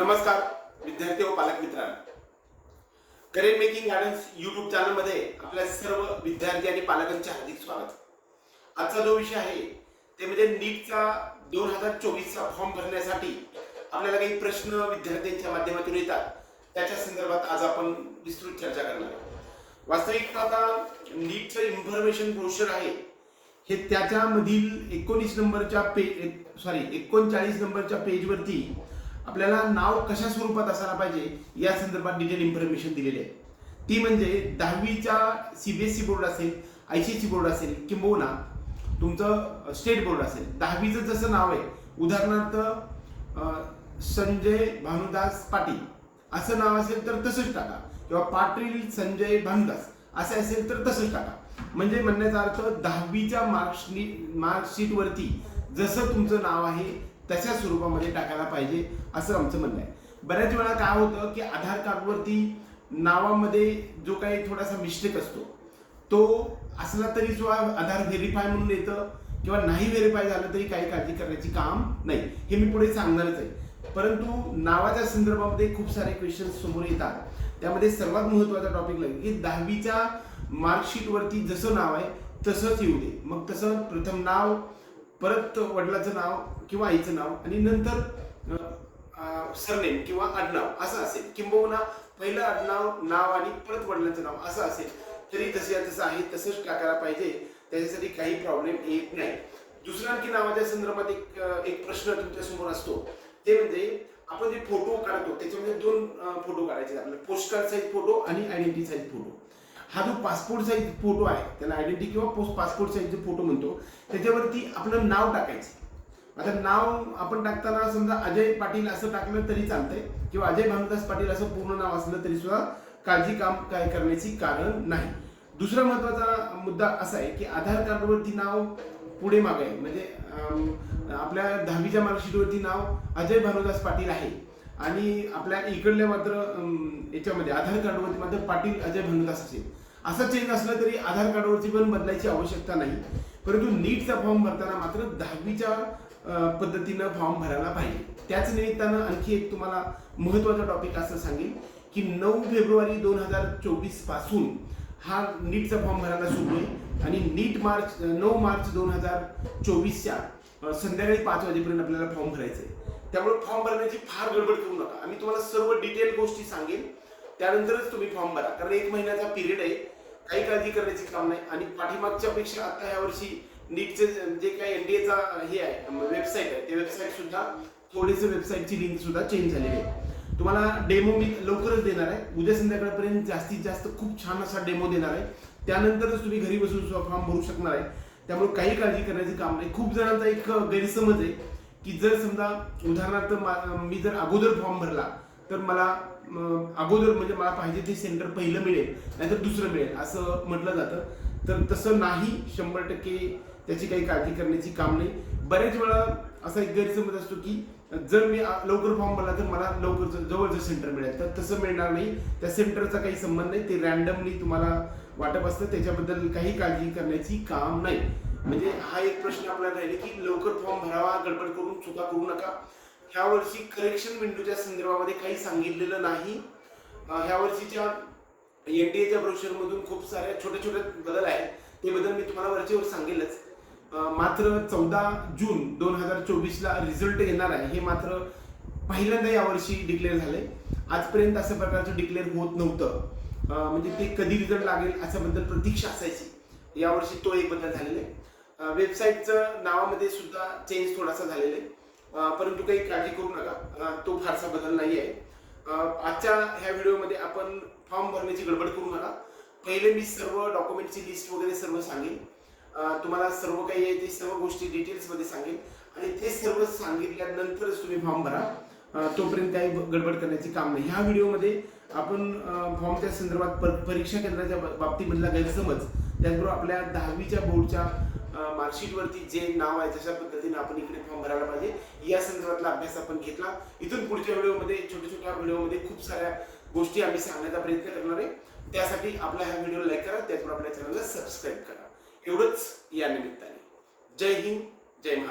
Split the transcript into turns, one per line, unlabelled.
नमस्कार विद्यार्थी व पालक मित्रांनो. करिअर मेकिंग गार्डन्स युट्यूब चॅनलमध्ये आपल्या सर्व विद्यार्थी आणि पालकांचे हार्दिक स्वागत. आजचा जो विषय आहे ते म्हणजे नीटचा दोन हजार चोवीसचा फॉर्म भरण्यासाठी आपल्याला काही प्रश्न विद्यार्थ्यांच्या माध्यमातून येतात. त्याच्या संदर्भात आज आपण विस्तृत चर्चा करणार आहोत. वास्तविक आता नीटचं इन्फॉर्मेशन ब्रोशर आहे. हे त्याच्यामधील एकोणीस नंबरच्या पे सॉरी एकोणचाळीस नंबरच्या पेजवरती आपल्याला नाव कशा स्वरूपात असायला पाहिजे या संदर्भात डिटेल इन्फॉर्मेशन दिलेली आहे. ती म्हणजे दहावीच्या C B S E board असेल I C S E board असेल किंबहुना तुमचं स्टेट बोर्ड असेल. दहावीचं जसं नाव आहे उदाहरणार्थ संजय भानुदास पाटील. असं नाव असेल तर तसंच टाका. किंवा पाटील संजय भानुदास असं असेल तर तसंच टाका. म्हणजे म्हणण्याचा अर्थ दहावीच्या मार्कशी मार्कशीटवरती जसं तुमचं नाव आहे तशा स्वरूपामध्ये टाकायला पाहिजे असं आमचं म्हणणं आहे. बऱ्याच वेळा काय होतं की आधार कार्डवरती नावामध्ये जो काही थोडासा मिस्टेक असतो तो असला तरी जो आधार व्हेरीफाय म्हणून येतं किंवा नाही व्हेरीफाय झालं तरी काही काळजी करण्याची काम नाही. हे मी पुढे सांगणारच आहे. परंतु नावाच्या संदर्भामध्ये खूप सारे क्वेश्चन समोर येतात. त्यामध्ये सर्वात महत्त्वाचा टॉपिक लागेल की दहावीच्या मार्कशीटवरती जसं नाव आहे तसंच येऊ दे. मग तसं प्रथम नाव परत वडिलाचं नाव किंवा आईचं नाव आणि नंतर सरनेम किंवा आडनाव असं असेल. किंबहुना पहिलं आडनाव नाव आणि परत वडिलांचं नाव असं असेल. तरी तसे तसं आहे तसंच टाकायला पाहिजे? त्याच्यासाठी काही प्रॉब्लेम येत नाही. दुसरा आणखी नावाच्या संदर्भात एक एक प्रश्न तुमच्यासमोर असतो. ते म्हणजे आपण जे फोटो काढतो त्याच्यामध्ये दोन फोटो काढायचे आपल्याला पोस्ट कार्ड साईज फोटो आणि आयडेंटिटी साईज फोटो हा जो पासपोर्ट साईज फोटो आहे त्याला आयडेंटिटी किंवा पोस्ट पासपोर्ट साईज फोटो म्हणतो त्याच्यावरती आपलं नाव टाकायचं. आता नाव आपण टाकताना समजा अजय पाटील असं टाकलं तरी चालतंय किंवा अजय भानुदास पाटील असं पूर्ण नाव असलं तरी सुद्धा काळजी काम काय करण्याची कारण नाही. दुसरा महत्त्वाचा मुद्दा असा आहे की आधार कार्डवरती नाव पुढे मागे म्हणजे आपल्या दहावीच्या मार्कशीटवरती नाव अजय भानुदास पाटील आहे. आणि आपल्या इकडल्या मात्र याच्यामध्ये आधार कार्डवरती मात्र पाटील अजय भानुदास असेल असं चेंज असलं तरी आधार कार्डवरती पण बदलायची आवश्यकता नाही. परंतु नीटचा फॉर्म भरताना मात्र दहावीच्या पद्धतीनं फॉर्म भरायला पाहिजे. त्याच निमित्तानं आणखी एक तुम्हाला महत्त्वाचा टॉपिक असं सांगेल की नऊ फेब्रुवारी दोन हजार चोवीसपासून हा नीटचा फॉर्म भरायला सुरू आहे. आणि नीट मार्च नऊ मार्च दोन हजार चोवीसच्या संध्याकाळी पाच वाजेपर्यंत आपल्याला फॉर्म भरायचा आहे. त्यामुळे फॉर्म भरण्याची फार गडबड करू नका. आम्ही तुम्हाला सर्व डिटेल गोष्टी सांगेन. त्यानंतरच तुम्ही फॉर्म भरा. कारण एक महिन्याचा पिरियड आहे. काही काळजी करण्याचे काम नाही. आणि पाठीमागच्या पेक्षा आता या वर्षी नीटचे जे काही एनडीएचा हे आहे वेबसाईट आहे ते वेबसाईट सुद्धा थोडेसे वेबसाईटची लिंक सुद्धा चेंज झालेली आहे. तुम्हाला डेमो मी लवकरच देणार आहे. उद्या संध्याकाळपर्यंत जास्तीत जास्त खूप छान असा डेमो देणार आहे. त्यानंतरच तुम्ही घरी बसून सुद्धा फॉर्म भरू शकणार आहे. त्यामुळे काही काळजी करण्याचे काम नाही. खूप जणांचा एक गैरसमज आहे. की जर समजा उदाहरणार्थ मा- मी जर अगोदर फॉर्म भरला तर मला अगोदर म्हणजे मला पाहिजे ते सेंटर पहिलं मिळेल नाहीतर दुसरं मिळेल असं म्हटलं जातं. तर तसं नाही शंभर टक्के त्याची काही काळजी करण्याची काम नाही. बऱ्याच वेळा असा एक गैरसमज असतो की जर मी लवकर फॉर्म भरला तर मला लवकर जवळचं सेंटर मिळेल. तर तसं मिळणार नाही. त्या सेंटरचा काही संबंध नाही. ते रॅन्डमली तुम्हाला वाटप असतं. त्याच्याबद्दल काही काळजी करण्याची काम नाही. म्हणजे हा एक प्रश्न आपल्याला राहिले की लवकर फॉर्म भरावा गडबड करून चुका करू नका. ह्या वर्षी करेक्शन विंडोच्या संदर्भामध्ये काही सांगितलेलं नाही. ह्या वर्षीच्या ए टी एच्या ब्रोशरमधून खूप साऱ्या छोट्या छोट्या बदल आहेत. ते बदल मी तुम्हाला वरचेवर सांगेलच. मात्र चौदा जून दोन हजार चोवीसला रिझल्ट येणार आहे. हे मात्र पहिल्यांदा यावर्षी डिक्लेअर झाले आजपर्यंत असं प्रकारचं डिक्लेअर होत नव्हतं. म्हणजे ते कधी रिझल्ट लागेल अशाबद्दल प्रतीक्षा असायची. यावर्षी तो एक बदल झालेला आहे. वेबसाईटचं नावामध्ये सुद्धा चेंज थोडासा झालेला आहे. परंतु काही काळजी करू नका. तो फारसा बदल नाही आहे. आजच्या ह्या व्हिडिओमध्ये आपण फॉर्म भरण्याची गडबड करू नका. पहिले मी सर्व डॉक्युमेंटची लिस्ट वगैरे सर्व सांगेन. तुम्हाला सर्व काही आहे ते सर्व गोष्टी डिटेल्समध्ये सांगेन. आणि ते सर्व सांगितल्यानंतरच तुम्ही फॉर्म भरा. तोपर्यंत काही गडबड करण्याचे काम नाही. ह्या व्हिडिओमध्ये आपण फॉर्मच्या संदर्भात पर- परीक्षा केंद्राच्या बा- बाबतीमधला गैरसमज त्याचबरोबर आपल्या दहावीच्या बोर्डच्या मार्कशीटवरती जे नाव आहे तशा पद्धतीने आपण इकडे फॉर्म भरायला पाहिजे या संदर्भातला अभ्यास आपण घेतला. इथून पुढच्या व्हिडिओमध्ये छोट्या छोट्या व्हिडिओमध्ये खूप साऱ्या गोष्टी आम्ही सांगण्याचा प्रयत्न करणार आहे. त्यासाठी आपला ह्या व्हिडिओ लाईक करा त्याचबरोबर आपल्या चॅनलला सबस्क्राईब करा. एवढंच या निमित्ताने. जय हिंद जय महाराष्ट्र.